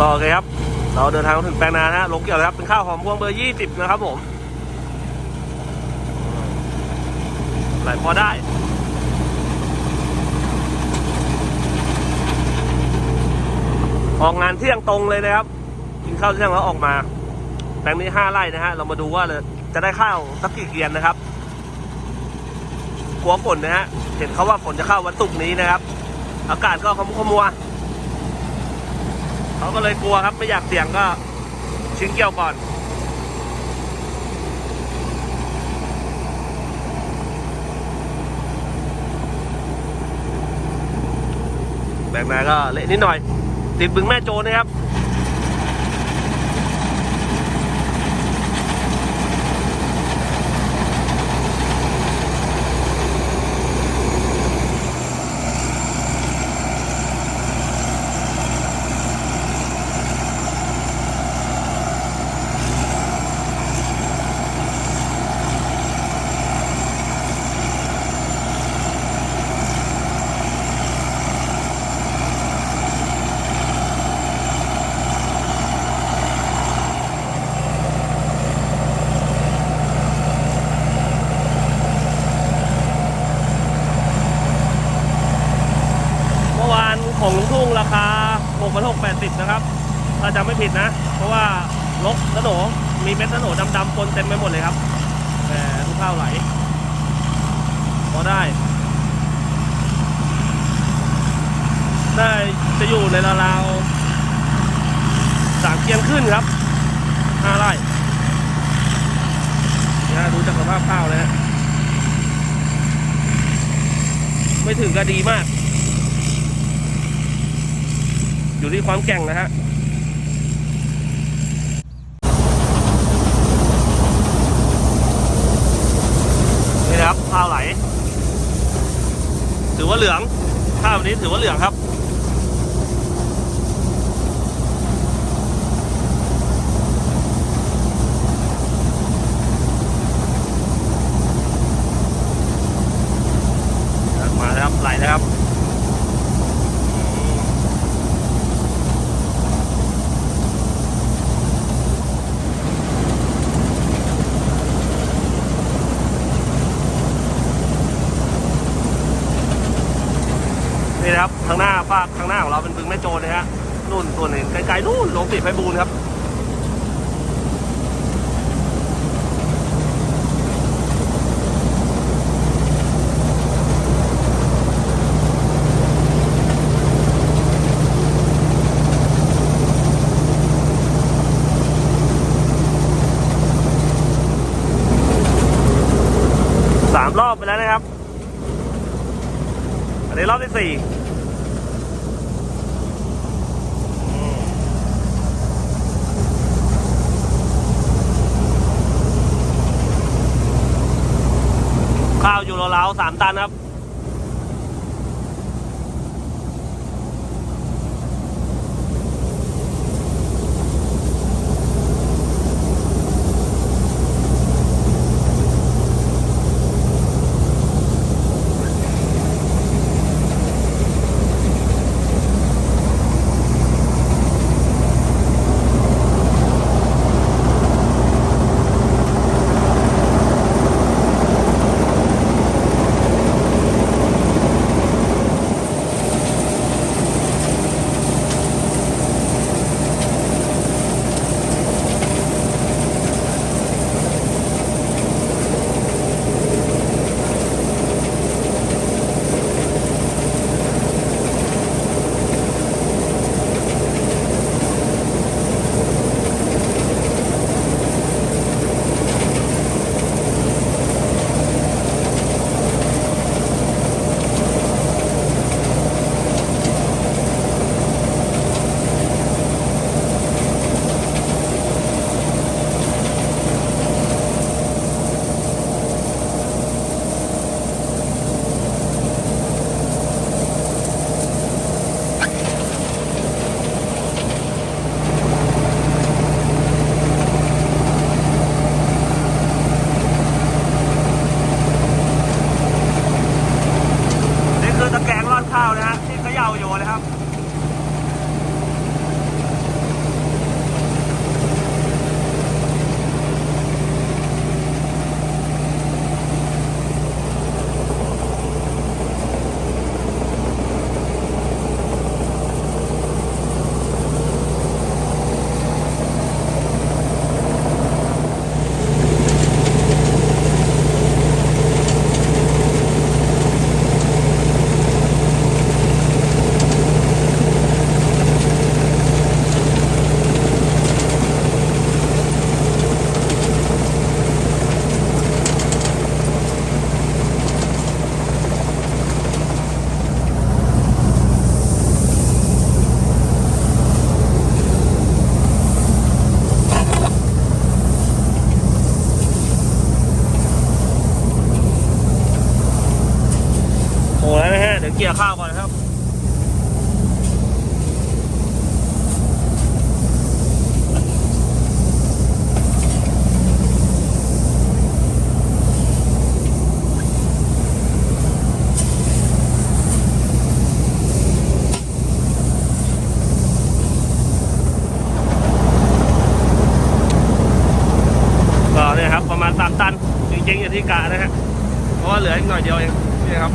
อะก็โอเคครับ เราเดินทางมาถึงแปลงนานะฮะลงเกี่ยวครับ เป็นข้าวหอมพวงเบอร์ยี่สิบนะครับผมไหลพอได้ออกงานเที่ยงตรงเลยนะครับ กินข้าวเที่ยงแล้วออกมา แปลงนี้ห้าไร่นะฮะ เรามาดูว่าเลยจะได้ข้าวสักกี่เกียนนะครับ กลัวฝนนะฮะ เห็นเขาว่าฝนจะเข้าวันศุกร์นี้นะครับ อากาศก็ขมุขมัว เขาก็เลยกลัวครับไม่อยากเสี่ยงก็ชิ้นเกี่ยวก่อนแบกนาก็เละนิดหน่อย ติดบึงแม่โจนะครับ เมื่อวานของลุงทุ่งราคา6 6 8 0นะครับ ถ้าจำไม่ ผิดนะ เพราะว่าลกสโหนมีเม็ดสโหนดำๆปนเต็มไปหมดเลยครับแต่ทุกข้าวไหลพอได้ ได้จะอยู่ในราวๆสามเกียนขึ้นครับห้าไร่นี่ฮะดูจากสภาพข้าวเลยฮะไม่ถึงก็ดีมาก อยู่ที่ความแก่งนะฮะ นะครับข้าวไหล ถือว่าเหลืองข้าวแบบนี้ถือว่าเหลืองครับ มาแล้วครับ ไหลแล้วครับ นี่นะครับทางหน้าฝากทางหน้าของเราเป็นบึงแม่โจรนะฮะนู่นตัวหนึ่งไกลๆ นู่นหลวงปิดไฟบูนครับสามรอบไปแล้วนะครับ อันนี้รอบที่สี่ ข้าอยู่ราวๆสามตันครับ กี่ยร์ข้าวก่อนนะครับ ก็เนี่ยครับ ประมาณสามตัน จริงๆอยู่ที่กะนะฮะ เพราะว่าเหลืออีกหน่อยเดียวเองนี่ครับ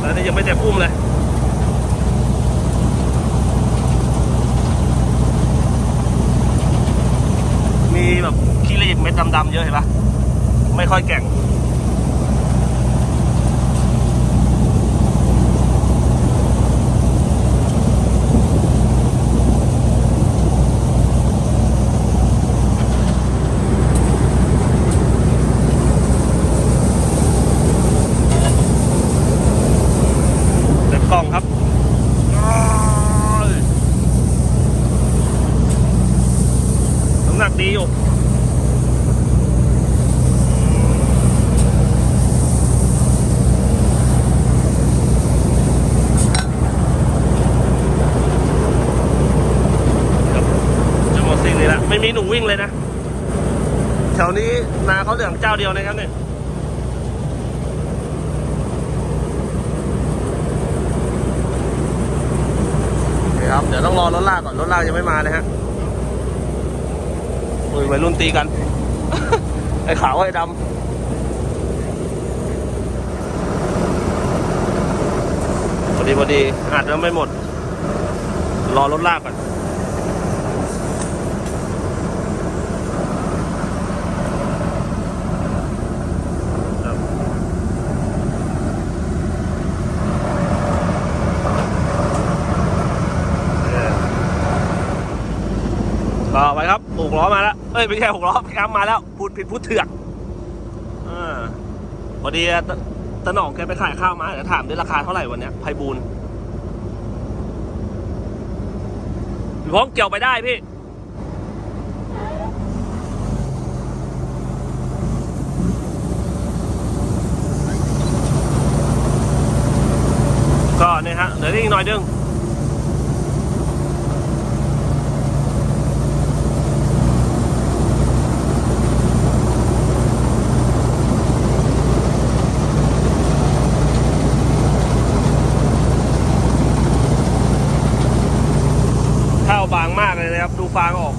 แล้วนี่ยังไม่เต็ม อุ้มเลยมีแบบขี้รีบเม็ดดำๆเยอะเห็นปะไม่ค่อยแก่ง เต็มกล่องครับอ้ายักดีอยู่จะหมดสิ่งนี้ละไม่มีหนูวิ่งเลยนะ แถวนี้นาเขาเหลืองเจ้าเดียวนะครับเนี่ยครับเดี๋ยวต้องรอรถลากก่อนรถลากยังไม่มาเลยฮะ วัยรุ่นตีกัน ไอ้ขาวไอ้ดำพอดีพอดีอัดแล้วไม่หมด รอรถลากก่อนรออต่อไปครับหกล้อมาแล้ว เอ้ยไม่ใช่หกล้อพี่อัมมาแล้วพูดผิดพูดเถื่อกอาพอดีตตะหน่องแกไปขายข้าวมาเดี๋ยวถามด้วยราคาเท่าไหร่วันเนี้ยไพบูลย์พี่พ้องเกี่ยวไปได้พี่ก็เนี่ยฮะเหลืออีกหน่อยนึงข้าวบางมากเลยนะครับ ดูฟางออก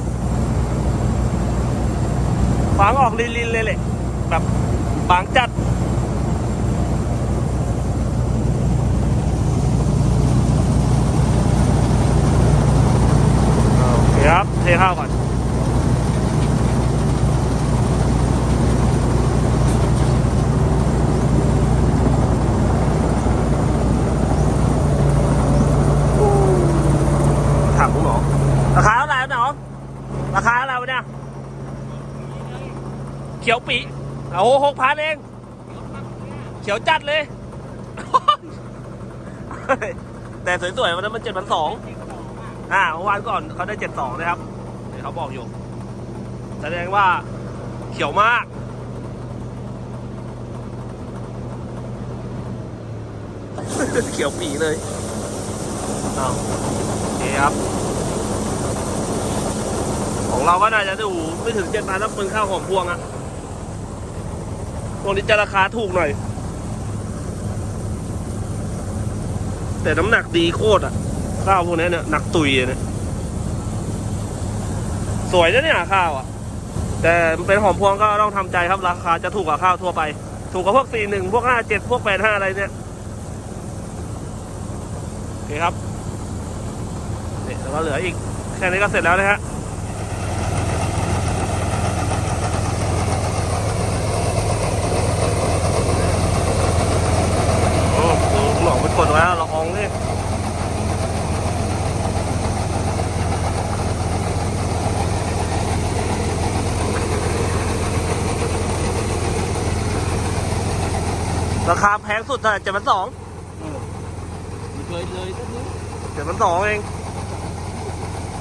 ฟางออกลินๆเลยแหละแบบบางจัด โอเคครับ เทข้าวก่อน ถามคุณหมอราคาเท่าไหร่หนอราคาเท่าไหร่วะเนี่ย เขียวปีโอ้โหหกพันเอง เขียวจัดเลย แต่สวยๆวันนั้นมันเจ็ดพันสองอ่าเมื่อวานก่อนเขาได้เจ็ดสองนะครับเดี๋ยเขาบอกอยู่ แสดงว่าเขียวมากเขียวปีเลยเอาโอเคครับ ของเราก็น่าจะดูไม่ถึงเจ็ดพันแล้วเป็นข้าวหอมพวงอะพวกนี้จะราคาถูกหน่อย แต่น้ำหนักดีโคตรอะข้าวพวกนี้เนี่ยหนักตุยเนี่ยสวยนะเนี่ยข้าวอะ แต่เป็นหอมพวงก็ต้องทำใจครับราคาจะถูกกว่าข้าวทั่วไป ถูกกว่าพวกสี่หนึ่งพวกห้าเจ็ดพวกแปดห้าอะไรเนี่ยโอเคครับเนี่ยแล้วก็เหลืออีกแค่นี้ก็เสร็จแล้วนะฮะโอ้โหหลอกไปกดไว้แล้วละอองนี่ ราคาแพงสุดเท่าไหร่เจ็ดพันสองเคยเลยก็นี้เจ็ดพันสองเอง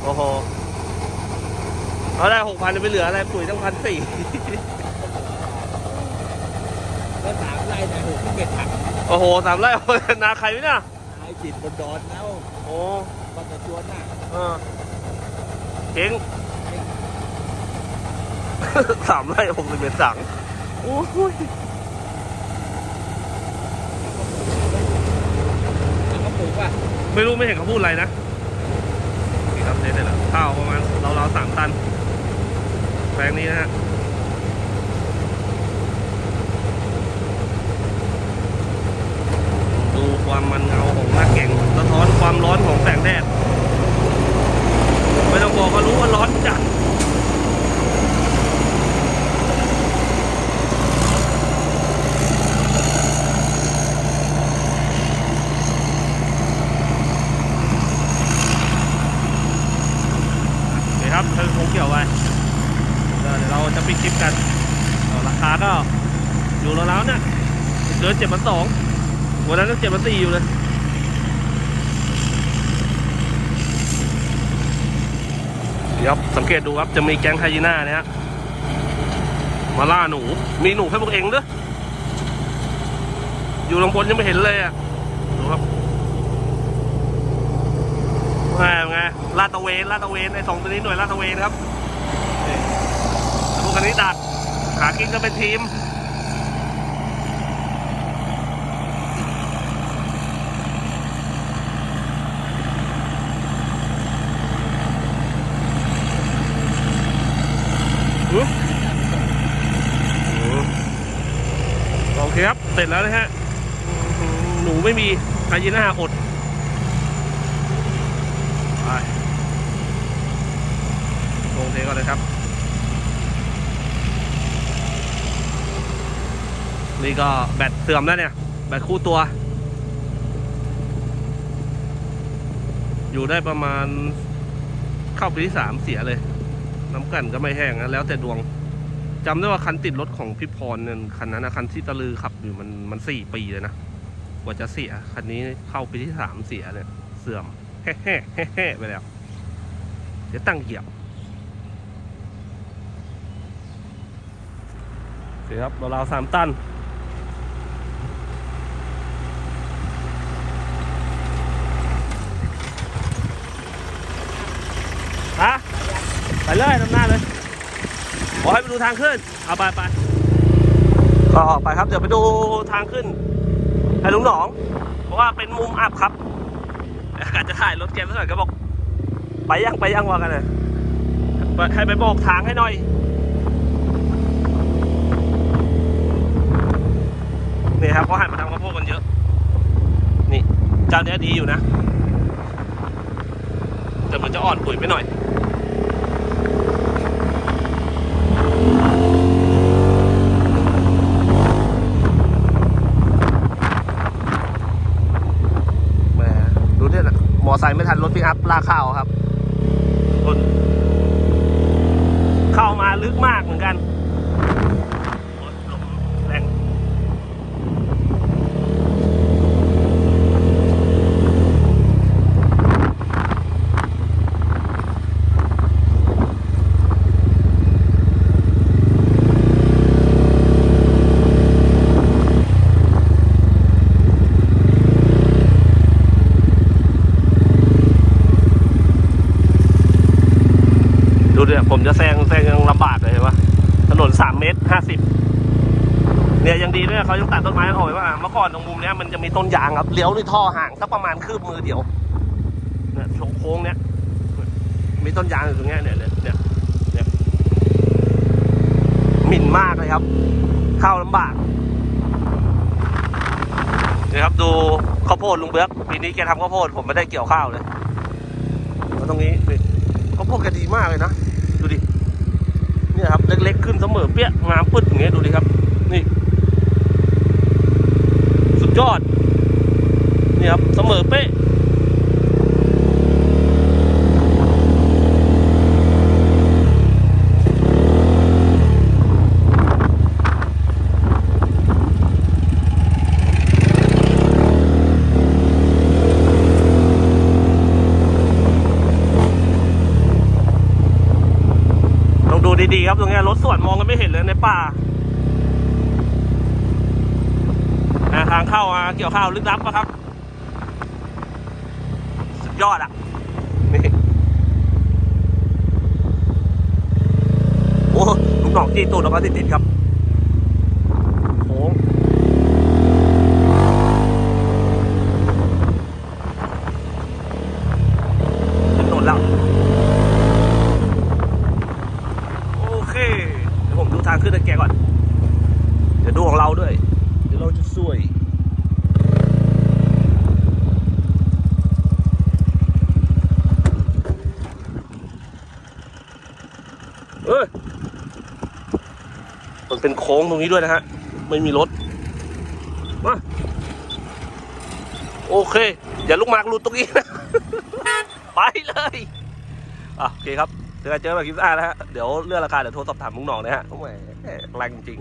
โอ้โหเอาได้หกพันไปเหลืออะไรปุ๋ยตั้งพันสี่ก็สามไร่แต่หกที่เจ็ดถังโโอ้โหสามไร่นาใครวะเนี่ยไอ้จิตบนดอนแล้วโอ้บัตรชวนน่ะเออเจ๊งสามไร่หกสิบเอ็ดสังโอ้ย แล้วก็ปลูกป่ะ ไม่รู้ไม่เห็นเขาพูดอะไรนะนี่ครับเนี่ยแหละข้าวประมาณเราเราสามตันแปลงนี้นะฮะ ดูความมันเงาของหน้าเก่งสะท้อนความร้อนของแสงแดด ไม่ต้องบอกก็รู้ว่าร้อนจัด นี่ครับคือคงเกี่ยวไว้เดี๋ยวเราจะปิดคลิปกันเอ่อราคาก็อยู่แล้วๆเนี่ยเดือนเจ็ดพันสอง วันนั้นก็เจ็ดพันสี่อยู่เลยครับสังเกตดูครับจะมีแก๊งไฮยีน่าเนี่ยมาล่าหนู มีหนูให้พวกเองด้วยอยู่ลงบนยังไม่เห็นเลยอะดูครับไงไงลาตะเวนลาตะเวนไอ้สองตัวนี้หน่วยลาตะเวนครับพวกคันนี้ดักหากินกันเป็นทีมอืมโอเครับ เสร็จแล้วนะฮะ หนูไม่มีไฮยีน่าอดไปลงเทก่อนเลยครับ นี่ก็แบตเสื่อมแล้วเนี่ย แบตคู่ตัว อยู่ได้ประมาณเข้าปีที่สามเสียเลย น้ำกันก็ไม่แห้งนะแล้วแต่ดวง จำได้ว่าคันติดรถของพี่พรเนี่ยคันนั้นนะคันที่ตะลือขับอยู่มันมันสี่ปีเลยนะกว่าจะเสีย คันนี้เข้าปีที่สามเสียเนี่ย เสื่อมแฮ่แฮ่แฮ่แฮ่ไปแล้ว เดี๋ยวตั้งเหยียบโอเคครับเราวสามตันฮะไปเลยน้ำหน้า ขอให้ไปดูทางขึ้น เอาไปไปก็ไปครับ เดี๋ยวไปดูทางขึ้นให้ลุงหนอง เพราะว่าเป็นมุมอับครับอาจจะถ่ายรถเกมสักหน่อยก็บอก ไปยังไปยังว่ากันเลยไปให้ไปบอกทางให้หน่อย นี่ครับก็หันมาทำข้าวโพดกันเยอะ นี่เจ้าเนี้ยดีอยู่นะ แต่มันจะอ่อนปุ๋ยไปหน่อย แหมดูเนี่ยนะมอ ไซค์ไม่ทันรถปิกอัพลากเข้าครับคนเข้ามาลึกมากเหมือนกันโอ๊ยลมแรงดู เนี่ยผมจะแซงแซงยังลำบากเลยเห็นปะถนนสามเมตรห้าสิบเนี่ยยังดีด้วยเขายังตัดต้นไม้ออกไปว่าเมื่อก่อนตรงมุมเนี้ยมันจะมีต้นยางครับเลี้ยวด้วยท่อห่างสักประมาณคืบมือเดียวเนี่ยโค้งเนี้ยมีต้นยางอยู่ตรงเนี้ยเนี่ยเนี่ยเนี่ยหมิ่นมากเลยครับ เข้าลำบากนี่ครับดูข้าวโพดลุงเบือกปีนี้แกทำข้าวโพดผมไม่ได้เกี่ยวข้าวเลยแล้วตรงนี้ข้าวโพดแกดีมากเลยนะ นี่ครับเล็กๆขึ้นเสมอเปี้ยงามปึ๊ดอย่างเงี้ยดูดิครับ นี่ สุดยอด นี่ครับเสมอเป๊ะ ลองดูดีๆครับตรงเนี้ยรถส วนมองกันไม่เห็นเลยในป่าทางเข้ามาเกี่ยวข้าวลึกลับปะครับ สุดยอดอะ นี่โอ้ลูกน้องจี้ตูดแล้วก็ติดๆครับโค้งขึ้นถนนแล้ว โอเค เดี๋ยวผมดูทางขึ้นให้แกก่อน เดี๋ยวดูของเราด้วย เดี๋ยวเราจะสวย เอ้ย มันเป็นโค้งตรงนี้ด้วยนะฮะ ไม่มีรถ มา โอเค อย่าลุกหมากหลุดตรงนี้นะ ไปเลยอะโอเคครับเจอกันเจอแบบคลิปหน้านะฮะ เดี๋ยวเรื่องราคาเดี๋ยวโทรสอบถามลุงหน่องนะฮะโอ้ยแรงจริง